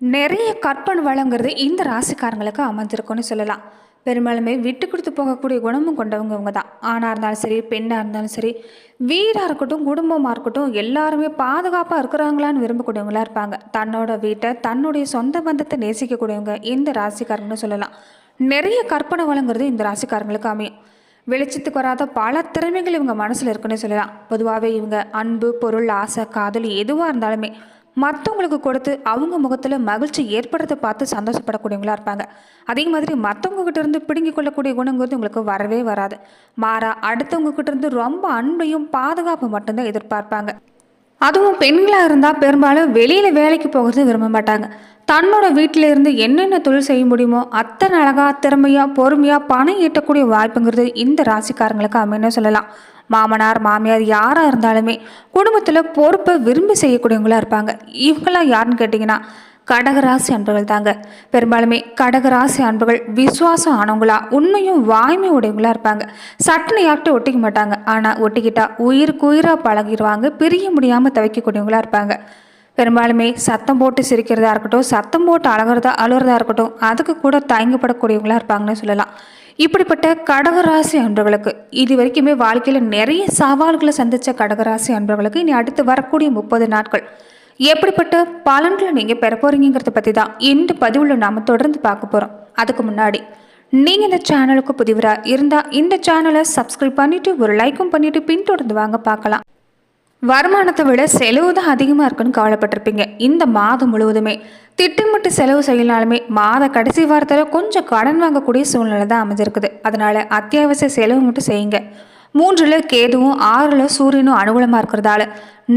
நிறைய கற்பனை வளங்கிறது இந்த ராசிக்காரங்களுக்கு அமைஞ்சிருக்கும்னு சொல்லலாம். பெரும்பாலுமே விட்டு கொடுத்து போகக்கூடிய குணமும் கொண்டவங்க இவங்க தான். ஆணாக இருந்தாலும் சரி பெண்ணாக இருந்தாலும் சரி வீடாக இருக்கட்டும் குடும்பமாக இருக்கட்டும் எல்லாருமே பாதுகாப்பாக இருக்கிறாங்களான்னு விரும்பக்கூடியவங்களா இருப்பாங்க. தன்னோட வீட்டை தன்னுடைய சொந்த பந்தத்தை நேசிக்கக்கூடியவங்க இந்த ராசிக்காரங்கன்னு சொல்லலாம். நிறைய கற்பனை வளங்கிறது இந்த ராசிக்காரங்களுக்கு அமையும். வெளிச்சத்துக்கு வராத பல திறமைகள் இவங்க மனசில் இருக்குன்னு சொல்லலாம். பொதுவாகவே இவங்க அன்பு பொருள் ஆசை காதல் எதுவாக இருந்தாலுமே மற்றவங்களுக்கு கொடுத்து அவங்க முகத்தில் மகிழ்ச்சி ஏற்படுறதை பார்த்து சந்தோஷப்படக்கூடியவங்களா இருப்பாங்க. அதே மாதிரி மற்றவங்ககிட்ட இருந்து பிடுங்கி கொள்ளக்கூடிய குணங்கிறது உங்களுக்கு வரவே வராது. மாறா அடுத்தவங்ககிட்ட இருந்து ரொம்ப அன்பையும் பாதுகாப்பு மட்டும்தான் எதிர்பார்ப்பாங்க. அதுவும் பெண்களாக இருந்தால் பெரும்பாலும் வெளியில் வேலைக்கு போகிறது விரும்ப மாட்டாங்க. தன்னோட வீட்டில இருந்து என்னென்ன தொழில் செய்ய முடியுமோ அத்தனை அழகாக திறமையாக பொறுமையாக பணம் ஈட்டக்கூடிய வாய்ப்புங்கிறது இந்த ராசிக்காரங்களுக்கு அமைன்னு சொல்லலாம். மாமனார் மாமியார் யாராக இருந்தாலுமே குடும்பத்தில் பொறுப்பை விரும்பி செய்யக்கூடியவங்களா இருப்பாங்க. இவங்களாம் யாருன்னு கேட்டிங்கன்னா கடகராசி அன்பர்கள் தாங்க. பெரும்பாலுமே கடகராசி அன்பர்கள் விசுவாசம் ஆனவங்களா உண்மையும் வாய்மை உடையவங்களா இருப்பாங்க. சட்டனை யார்கிட்ட ஒட்டிக்க மாட்டாங்க. ஆனால் ஒட்டிக்கிட்டா உயிருக்கு உயிராக பழகிடுவாங்க. பிரிய முடியாமல் தவிக்கக்கூடியவங்களா இருப்பாங்க. பெரும்பாலுமே சத்தம் போட்டு சிரிக்கிறதா இருக்கட்டும் சத்தம் போட்டு அழகிறதா அழுகிறதா இருக்கட்டும் அதுக்கு கூட தயங்கப்படக்கூடியவங்களா இருப்பாங்கன்னு சொல்லலாம். இப்படிப்பட்ட கடகராசி அன்பர்களுக்கு இது வரைக்குமே வாழ்க்கையில் நிறைய சவால்களை சந்தித்த கடகராசி அன்பர்களுக்கு இனி அடுத்து வரக்கூடிய முப்பது நாட்கள். எப்படிப்பட்ட பலன்களை நீங்கள் பெற போகிறீங்கிறத பற்றி தான் இந்த பதிவில் நாம் தொடர்ந்து பார்க்க போகிறோம் அதுக்கு முன்னாடி நீங்கள் இந்த சேனலுக்கு புதிவராக இருந்தால் இந்த சேனலை சப்ஸ்கிரைப் பண்ணிவிட்டு ஒரு லைக்கும் பண்ணிவிட்டு பின்தொடர்ந்து வாங்க பார்க்கலாம். வருமானத்தை விட செலவு தான் அதிகமாக இருக்குன்னு கவலைப்பட்டிருப்பீங்க. இந்த மாதம் முழுவதுமே திட்டமிட்டு செலவு செய்யலாலுமே மாத கடைசி வாரத்தில் கொஞ்சம் கடன் வாங்கக்கூடிய சூழ்நிலை தான் அமைஞ்சிருக்குது. அதனால் அத்தியாவசிய செலவு மட்டும் செய்யுங்க. மூன்றில் கேதுவும் ஆறில் சூரியனும் அனுகூலமாக இருக்கிறதால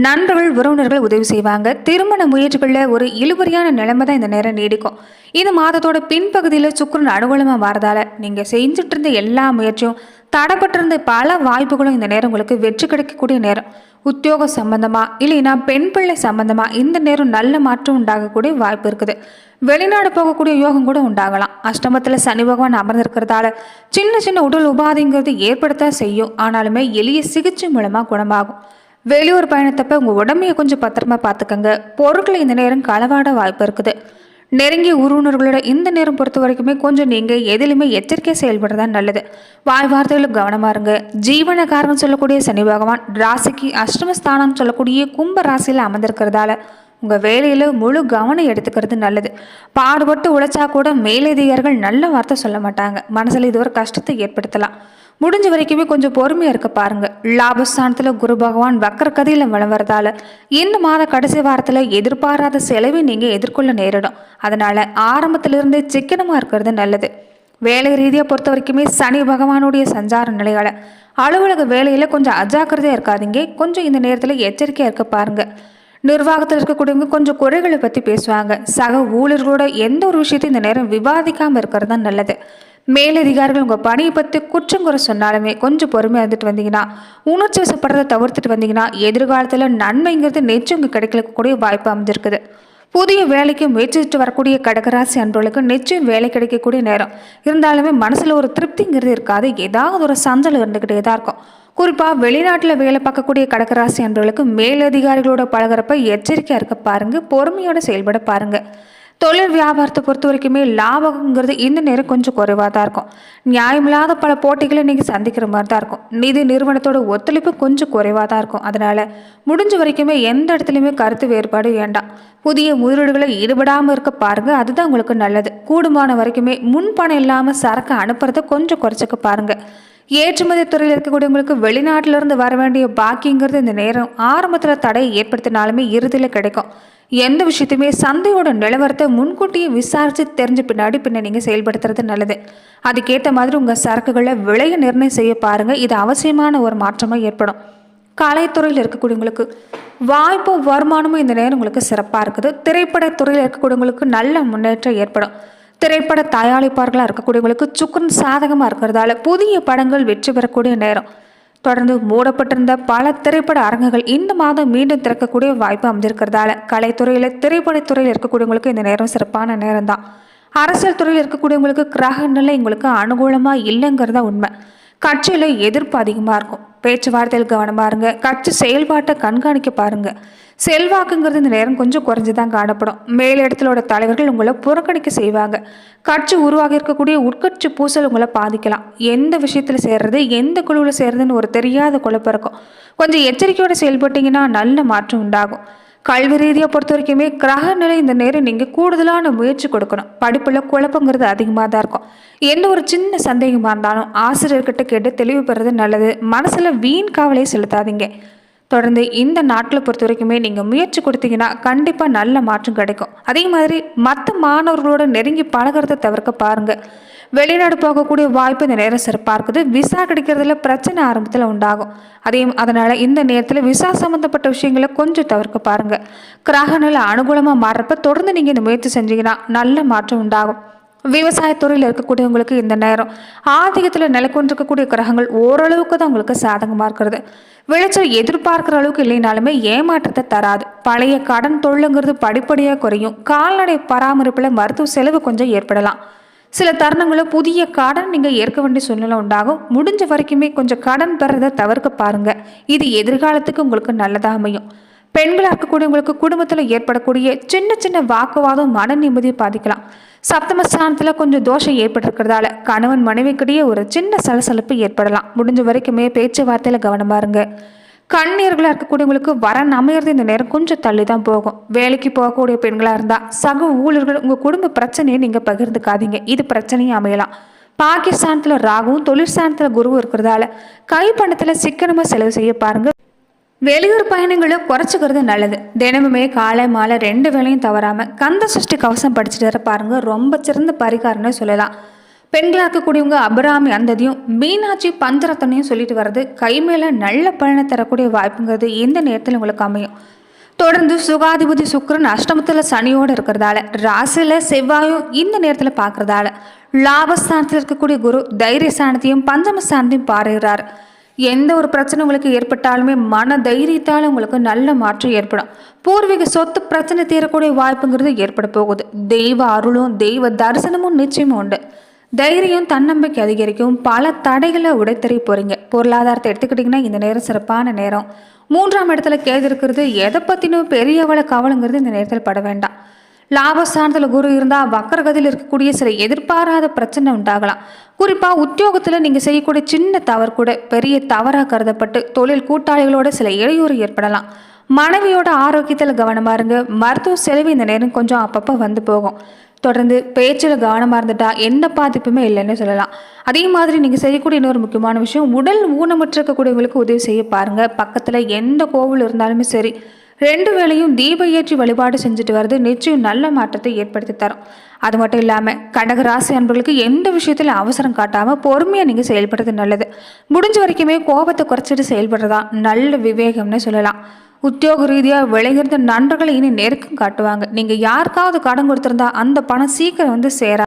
நண்பர்கள் உறவினர்கள் உதவி செய்வாங்க. திருமண முயற்சிகளில் ஒரு இழுபறியான நிலைமை தான் இந்த நேரம் நீடிக்கும். இந்த மாதத்தோட பின்பகுதியில் சுக்கரன் அனுகூலமாக வரதால நீங்கள் செஞ்சுட்டு இருந்த எல்லா முயற்சியும் தடைப்பட்டிருந்த பல வாய்ப்புகளும் இந்த நேரம் உங்களுக்கு வெற்றி கிடைக்கக்கூடிய நேரம். உத்தியோக சம்பந்தமா இல்லைன்னா பெண் பிள்ளை சம்பந்தமா இந்த நேரம் நல்ல மாற்றம் உண்டாகக்கூடிய வாய்ப்பு இருக்குது. வெளிநாடு போகக்கூடிய யோகம் கூட உண்டாகலாம். அஷ்டமத்தில் சனி பகவான் அமர்ந்திருக்கிறதால சின்ன சின்ன உடல் உபாதைங்கிறது ஏற்படுத்த செய்யும். ஆனாலுமே எளிய சிகிச்சை மூலமாக குணமாகும். வெளியூர் பயணத்தப்ப உங்கள் உடம்பையை கொஞ்சம் பத்திரமா பார்த்துக்கங்க. பொருட்களை இந்த நேரம் களவாட வாய்ப்பு இருக்குது. நெருங்கிய உறவினர்களோட இந்த நேரம் பொறுத்த வரைக்குமே கொஞ்சம் நீங்கள் எதிலுமே எச்சரிக்கை செயல்படுறதா நல்லது. வாய் வார்த்தைகளும் கவனமாக இருங்க. ஜீவனக்காரன் சொல்லக்கூடிய சனி பகவான் ராசிக்கு அஷ்டமஸ்தானம் சொல்லக்கூடிய கும்ப ராசியில் அமர்ந்திருக்கிறதால உங்கள் வேலையில் முழு கவனம் எடுத்துக்கிறது நல்லது. பாடுபட்டு உழைச்சா கூட மேலதிகாரிகள் நல்ல வார்த்தை சொல்ல மாட்டாங்க. மனசில் இது ஒரு கஷ்டத்தை ஏற்படுத்தலாம். முடிஞ்ச வரைக்குமே கொஞ்சம் பொறுமையாக இருக்க பாருங்க. லாபஸ்தானத்தில் குரு பகவான் வக்கர கதையில் வளர்றதால இந்த மாத கடைசி வாரத்தில் எதிர்பாராத செலவை நீங்கள் எதிர்கொள்ள நேரிடும். அதனால ஆரம்பத்திலிருந்தே சிக்கனமாக இருக்கிறது நல்லது. வேலை ரீதியாக பொறுத்த வரைக்குமே சனி பகவானுடைய சஞ்சார நிலையால் அலுவலக வேலையில் கொஞ்சம் அஜாக்கிரதையாக இருக்காதீங்க. கொஞ்சம் இந்த நேரத்தில் எச்சரிக்கையாக இருக்க பாருங்க. நிர்வாகத்தில் இருக்கக்கூடியவங்க கொஞ்சம் குறைகளை பற்றி பேசுவாங்க. சக ஊழியர்களோட எந்த ஒரு விஷயத்தையும் இந்த நேரம் விவாதிக்காமல் இருக்கிறது தான் நல்லது. மேலதிகாரிகள் உங்கள் பணியை பற்றி குற்றம் குறை சொன்னாலுமே கொஞ்சம் பொறுமையாக இருந்துட்டு வந்தீங்கன்னா உணர்ச்சி வசப்படுறதை தவிர்த்துட்டு வந்தீங்கன்னா எதிர்காலத்தில் நன்மைங்கிறது நிச்சயம் இங்கே கிடைக்கக்கூடிய வாய்ப்பு அமைஞ்சிருக்குது. புதிய வேலைக்கு முயற்சிச்சுட்டு வரக்கூடிய கடகராசி அன்பர்களுக்கு நிச்சயம் வேலை கிடைக்கக்கூடிய நேரம். இருந்தாலுமே மனசில் ஒரு திருப்திங்கிறது இருக்காது. ஏதாவது ஒரு சஞ்சல் இருந்துக்கிட்டே தான் இருக்கும். குறிப்பாக வெளிநாட்டில் வேலை பார்க்கக்கூடிய கடகராசி அன்பர்களுக்கு மேலதிகாரிகளோட பழகிறப்ப எச்சரிக்கையாக இருக்க பாருங்கள் பொறுமையோடு செயல்பட பாருங்கள் தொழில் வியாபாரத்தை பொறுத்த வரைக்குமே லாபங்கிறது இந்த நேரம் கொஞ்சம் குறைவாக தான் இருக்கும். நியாயமில்லாத பல போட்டிகளை நீங்கள் சந்திக்கிற மாதிரி தான் இருக்கும். நிதி நிறுவனத்தோட ஒத்துழைப்பு கொஞ்சம் குறைவாக தான் இருக்கும். அதனால் முடிஞ்ச வரைக்குமே எந்த இடத்துலையுமே கருத்து வேறுபாடு வேண்டாம். புதிய முதலீடுகளை ஈடுபடாமல் இருக்க பாருங்க. அதுதான் உங்களுக்கு நல்லது. கூடுமான வரைக்குமே முன்பணம் இல்லாமல் சரக்கு அனுப்புறத கொஞ்சம் குறைச்சிக்க பாருங்க. ஏற்றுமதி துறையில் இருக்கக்கூடியவங்களுக்கு வெளிநாட்டிலிருந்து வர வேண்டிய பாக்கிங்கிறது இந்த நேரம் ஆரம்பத்தில் தடையை ஏற்படுத்தினாலுமே இறுதியில் கிடைக்கும். எந்த விஷயத்தையுமே சந்தையோட நிலவரத்தை முன்கூட்டியே விசாரித்து தெரிஞ்ச பின்னாடி பின்ன நீங்கள் செயல்படுத்துறது நல்லது. அதுக்கேற்ற மாதிரி உங்கள் சரக்குகளை விலையை நிர்ணயம் செய்ய பாருங்கள் இது அவசியமான ஒரு மாற்றமாக ஏற்படும். கலைத்துறையில் இருக்கக்கூடியவங்களுக்கு வாய்ப்பும் வருமானமும் இந்த நேரம் உங்களுக்கு சிறப்பாக இருக்குது. திரைப்படத்துறையில் இருக்கக்கூடியவங்களுக்கு நல்ல முன்னேற்றம் ஏற்படும். திரைப்பட தயாரிப்பாளர்களாக இருக்கக்கூடியவங்களுக்கு சுக்கரன் சாதகமாக இருக்கிறதால புதிய படங்கள் வெற்றி பெறக்கூடிய நேரம். தொடர்ந்து மூடப்பட்டிருந்த பல திரைப்பட அரங்குகள் இந்த மாதம் மீண்டும் திறக்கக்கூடிய வாய்ப்பு அமைஞ்சிருக்கிறதால கலைத்துறையில் திரைப்படத்துறையில் இருக்கக்கூடியவங்களுக்கு இந்த நேரம் சிறப்பான நேரம் தான் அரசியல் துறையில் இருக்கக்கூடியவங்களுக்கு கிரக நிலை எங்களுக்கு அனுகூலமாக இல்லைங்கிறதா உண்மை. கட்சியில் எதிர்ப்பு அதிகமாக இருக்கும். பேச்சுவார்த்தையில் கவனமாருங்க கட்சி செயல்பாட்டை கண்காணிக்க பாருங்க. செல்வாக்குங்கிறது இந்த நேரம் கொஞ்சம் குறைஞ்சு தான் காணப்படும். மேலிடத்திலோட தலைவர்கள் உங்களை புறக்கணிக்க செய்வாங்க. கட்சி உருவாகி இருக்கக்கூடிய உட்கட்சி பூசல் உங்களை பாதிக்கலாம். எந்த விஷயத்தில் சேர்றது எந்த குழுவில் சேர்றதுன்னு ஒரு தெரியாத குழப்பம் இருக்கும். கொஞ்சம் எச்சரிக்கையோடு செயல்பட்டீங்கன்னா நல்ல மாற்றம் உண்டாகும். கல்வி ரீதியாக பொறுத்த வரைக்குமே கிரக நிலை இந்த நேரம் நீங்கள் கூடுதலான முயற்சி கொடுக்கணும். படிப்பில் குழப்பங்கிறது அதிகமாக தான் இருக்கும். எந்த ஒரு சின்ன சந்தேகமாக இருந்தாலும் ஆசிரியர்கிட்ட கேட்டு தெளிவு பெறது நல்லது. மனசில் வீண் காவலையை செலுத்தாதீங்க. தொடர்ந்து இந்த நாட்டில் பொறுத்த வரைக்குமே நீங்கள் முயற்சி கொடுத்தீங்கன்னா கண்டிப்பாக நல்ல மாற்றம் கிடைக்கும். அதே மாதிரி மற்ற மாணவர்களோட நெருங்கி பழகிறத தவிர்க்க பாருங்கள் வெளிநாடு போகக்கூடிய வாய்ப்பு இந்த நேரம் சிறப்பாக இருக்குது. விசா கிடைக்கிறதுல பிரச்சனை ஆரம்பத்தில் உண்டாகும். அதையும் அதனால் இந்த நேரத்தில் விசா சம்மந்தப்பட்ட விஷயங்களை கொஞ்சம் தவிர்க்க பாருங்கள் கிரகநிலை அனுகூலமாக மாறுறப்ப தொடர்ந்து நீங்கள் இந்த முயற்சி செஞ்சீங்கன்னா நல்ல மாற்றம் உண்டாகும். விவசாயத்துறையில் இருக்கக்கூடியவங்களுக்கு இந்த நேரம். ஆதிக்கத்தில் நிலக்கொண்டிருக்கக்கூடிய கிரகங்கள் ஓரளவுக்கு தான் உங்களுக்கு சாதகமாக இருக்கிறது. விளைச்சல் எதிர்பார்க்குற அளவுக்கு இல்லைனாலுமே ஏமாற்றத்தை தராது. பழைய கடன் தொழிலுங்கிறது படிப்படியாக குறையும். கால்நடை பராமரிப்பில் மருத்துவ செலவு கொஞ்சம் ஏற்படலாம். சில தருணங்களில் புதிய கடன் நீங்கள் ஏற்க வேண்டிய சூழ்நிலை உண்டாகும். முடிஞ்ச வரைக்குமே கொஞ்சம் கடன் பெறதை தவிர்க்க பாருங்க. இது எதிர்காலத்துக்கு உங்களுக்கு நல்லதாக அமையும். பெண்களாக இருக்கக்கூடியவங்களுக்கு குடும்பத்தில் ஏற்படக்கூடிய சின்ன சின்ன வாக்குவாதம் மன நிம்மதியை பாதிக்கலாம். சப்தமஸ்தானத்தில் கொஞ்சம் தோஷம் ஏற்பட்டிருக்கிறதால கணவன் மனைவிக்கிடையே ஒரு சின்ன சலசலப்பு ஏற்படலாம். முடிஞ்ச வரைக்குமே பேச்சுவார்த்தையில் கவனமாக இருங்க. கண்ணீர்களாக இருக்கக்கூடியவங்களுக்கு வரன் அமையிறது இந்த நேரம் கொஞ்சம் தள்ளி தான் போகும். வேலைக்கு போகக்கூடிய பெண்களாக இருந்தால் சக ஊழியர்கள் உங்கள் குடும்ப பிரச்சனையை நீங்கள் பகிர்ந்துக்காதீங்க. இது பிரச்சனையும் அமையலாம். பாகிஸ்தானத்தில் ராகுவும் தொழிற்சானத்தில் குருவும் இருக்கிறதால கைப்பணத்தில் சிக்கனமாக செலவு செய்ய பாருங்கள் வெளியூர் பயணங்களை குறைச்சிக்கிறது நல்லது. தினமுமே காலை மாலை ரெண்டு வேலையும் தவறாமல் கந்த சஷ்டி கவசம் படிச்சுட்டு வர பாருங்கள் ரொம்ப சிறந்த பரிகாரம்னு சொல்லலாம். பெண்களாக இருக்கக்கூடியவங்க அபராமி அந்ததையும் மீனாட்சி பஞ்சரத்தனையும் சொல்லிட்டு வர்றது கை மேலே நல்ல பலனை தரக்கூடிய வாய்ப்புங்கிறது இந்த நேரத்தில் உங்களுக்கு அமையும். தொடர்ந்து சுகாதிபதி சுக்கரன் அஷ்டமத்தில் சனியோடு இருக்கிறதால ராசியில் செவ்வாயும் இந்த நேரத்தில் பார்க்கறதால லாபஸ்தானத்தில் இருக்கக்கூடிய குரு தைரிய ஸ்தானத்தையும் பஞ்சம ஸ்தானத்தையும் பாருகிறார். எந்த ஒரு பிரச்சனை உங்களுக்கு ஏற்பட்டாலுமே மன தைரியத்தால் உங்களுக்கு நல்ல மாற்றம் ஏற்படும். பூர்வீக சொத்து பிரச்சனை தீரக்கூடிய வாய்ப்புங்கிறது ஏற்பட போகுது. தெய்வ அருளும் தெய்வ தரிசனமும் நிச்சயமும் உண்டு. தைரியம் தன்னம்பிக்கை அதிகரிக்கும். பல தடைகளை உடைத்தறி போறீங்க. பொருளாதாரத்தை எடுத்துக்கிட்டிங்கன்னா இந்த நேரம் சிறப்பான நேரம். மூன்றாம் இடத்துல கேது இருக்கிறது எதை பற்றினும் பெரியவளை கவலைங்கிறது இந்த நேரத்தில் பட வேண்டாம். லாபஸ்தானத்தில் குரு இருந்தால் வக்கரகதியில் இருக்கக்கூடிய சில எதிர்பாராத பிரச்சனை உண்டாகலாம். குறிப்பாக உத்தியோகத்தில் நீங்கள் செய்யக்கூடிய சின்ன தவறு கூட பெரிய தவறாக கருதப்பட்டு தொழில் கூட்டாளிகளோட சில இடையூறு ஏற்படலாம். மனைவியோட ஆரோக்கியத்தில் கவனமாக இருங்க. மருத்துவ செலவு இந்த நேரம் கொஞ்சம் அப்பப்போ வந்து போகும். தொடர்ந்து பேச்சில் கவனமாக இருந்துட்டா எந்த பாதிப்புமே இல்லைன்னு சொல்லலாம். அதே மாதிரி நீங்கள் செய்யக்கூடிய இன்னொரு முக்கியமான விஷயம் உடல் ஊனமற்ற இருக்கக்கூடியவங்களுக்கு உதவி செய்ய பாருங்கள் பக்கத்தில் எந்த கோவில் இருந்தாலுமே சரி ரெண்டு வேளையும் தீப ஏற்றி வழிபாடு செஞ்சுட்டு வர்றது நிச்சயம் நல்ல மாற்றத்தை ஏற்படுத்தி தரும். அது மட்டும் இல்லாமல் கடகராசி அன்பர்களுக்கு எந்த விஷயத்தில் அவசரம் காட்டாமல் பொறுமையாக நீங்கள் செயல்படுறது நல்லது. முடிஞ்ச வரைக்குமே கோபத்தை குறைச்சிட்டு செயல்படுறதா நல்ல விவேகம்னு சொல்லலாம். உத்தியோக ரீதியாக விளைகிற நண்பர்களை இனி நெருக்கம் காட்டுவாங்க. நீங்கள் யாருக்காவது கடன் கொடுத்துருந்தா அந்த பணம் சீக்கிரம் வந்து சேரா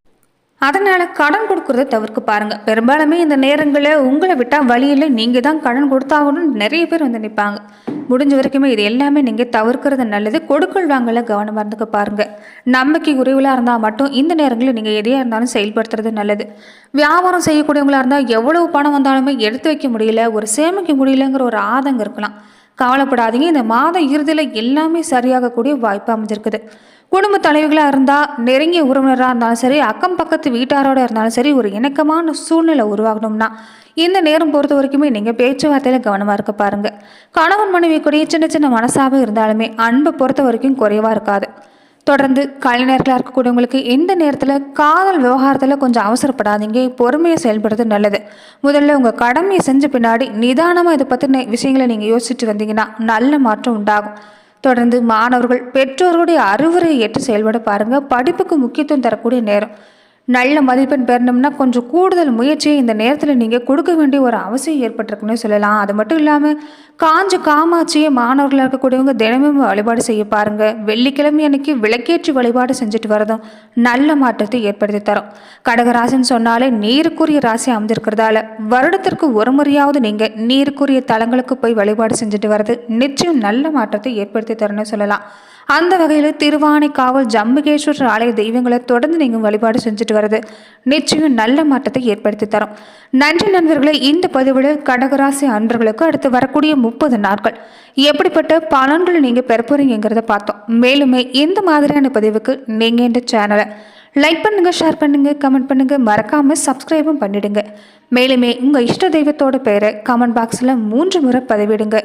அதனால் கடன் கொடுக்குறத தவிர்க்க பாருங்கள் பெரும்பாலுமே இந்த நேரங்களில் உங்களை விட்டால் வழியில் நீங்கள் தான் கடன் கொடுத்தாகணும்னு நிறைய பேர் வந்து நிற்பாங்க முடிஞ்ச வரைக்குமே இது எல்லாமே நீங்கள் தவிர்க்கிறது நல்லது. கொடுக்கல் வாங்கல கவனமாக இருந்துக்க பாருங்கள் நம்பிக்கை குறைவுலாக இருந்தால் மட்டும் இந்த நேரங்களில் நீங்கள் எதையாக இருந்தாலும் செயல்படுத்துறது நல்லது. வியாபாரம் செய்யக்கூடியவங்களாக இருந்தால் எவ்வளவு பணம் வந்தாலுமே எடுத்து வைக்க முடியல ஒரு சேமிக்க முடியலங்கிற ஒரு ஆதங்கம் இருக்கலாம். கவலைப்படாதீங்க. இந்த மாத இறுதியில் எல்லாமே சரியாகக்கூடிய வாய்ப்பு அமைஞ்சிருக்குது. குடும்ப தலைவிகளாக இருந்தால் நெருங்கிய உறவினராக இருந்தாலும் சரி அக்கம் பக்கத்து வீட்டாரோட இருந்தாலும் சரி ஒரு இணக்கமான சூழ்நிலை உருவாகணும்னா இந்த நேரம் பொறுத்த வரைக்குமே நீங்கள் பேச்சுவார்த்தையில் கவனமாக இருக்க பாருங்கள் கணவன் மனைவி கூடிய சின்ன சின்ன மனசாக இருந்தாலுமே அன்பை பொறுத்த வரைக்கும் குறைவாக இருக்காது. தொடர்ந்து கலைஞர்களாக இருக்கக்கூடியவங்களுக்கு இந்த நேரத்தில் காதல் விவகாரத்தில் கொஞ்சம் அவசரப்படாதீங்க பொறுமையை செயல்படுறது நல்லது. முதல்ல உங்கள் கடமையை செஞ்ச பின்னாடி நிதானமாக இதை பற்றின விஷயங்களை நீங்கள் யோசிச்சுட்டு வந்தீங்கன்னா நல்ல மாற்றம் உண்டாகும். தொடர்ந்து மாணவர்கள் பெற்றோருடைய அறிவுரை ஏற்று செயல்பட பாருங்கள் படிப்புக்கு முக்கியத்துவம் தரக்கூடிய நேரம். நல்ல மதிப்பெண் பெறணும்னா கொஞ்சம் கூடுதல் முயற்சியை இந்த நேரத்தில் நீங்கள் கொடுக்க வேண்டிய ஒரு அவசியம் ஏற்பட்டிருக்குன்னு சொல்லலாம். அது மட்டும் இல்லாமல் காஞ்ச காமாட்சியை மாணவர்களாக இருக்கக்கூடியவங்க தினமும் வழிபாடு செய்ய பாருங்க. வெள்ளிக்கிழமை அன்னைக்கு விளக்கேற்றி வழிபாடு செஞ்சுட்டு வரதும் நல்ல மாற்றத்தை ஏற்படுத்தி தரும். கடகராசின்னு சொன்னாலே நீருக்குரிய ராசி அமைஞ்சிருக்கிறதால வருடத்திற்கு ஒரு முறையாவது நீங்கள் நீருக்குரிய தலங்களுக்கு போய் வழிபாடு செஞ்சுட்டு வர்றது நிச்சயம் நல்ல மாற்றத்தை ஏற்படுத்தி தரணும்னு சொல்லலாம். அந்த வகையில் திருவானைக்காவல் ஜம்புகேஸ்வரர் ஆலய தெய்வங்களை தொடர்ந்து நீங்கள் வழிபாடு செஞ்சுட்டு வர்றது நிச்சயம் நல்ல மாற்றத்தை ஏற்படுத்தி தரும். நன்றி நண்பர்களே இந்த பதிவில் கடகராசி அன்பர்களுக்கு அடுத்து வரக்கூடிய முப்பது நாட்கள் எப்படிப்பட்ட பலன்களை நீங்கள் பெற போறீங்கிறத பார்த்தோம். மேலுமே இந்த மாதிரியான பதிவுக்கு நீங்கள் இந்த சேனலை லைக் பண்ணுங்க ஷேர் பண்ணுங்க கமெண்ட் பண்ணுங்க மறக்காம சப்ஸ்கிரைபும் பண்ணிடுங்க. மேலுமே உங்க இஷ்ட தெய்வத்தோட பெயரை கமெண்ட் பாக்ஸில் மூன்று முறை பதிவிடுங்க.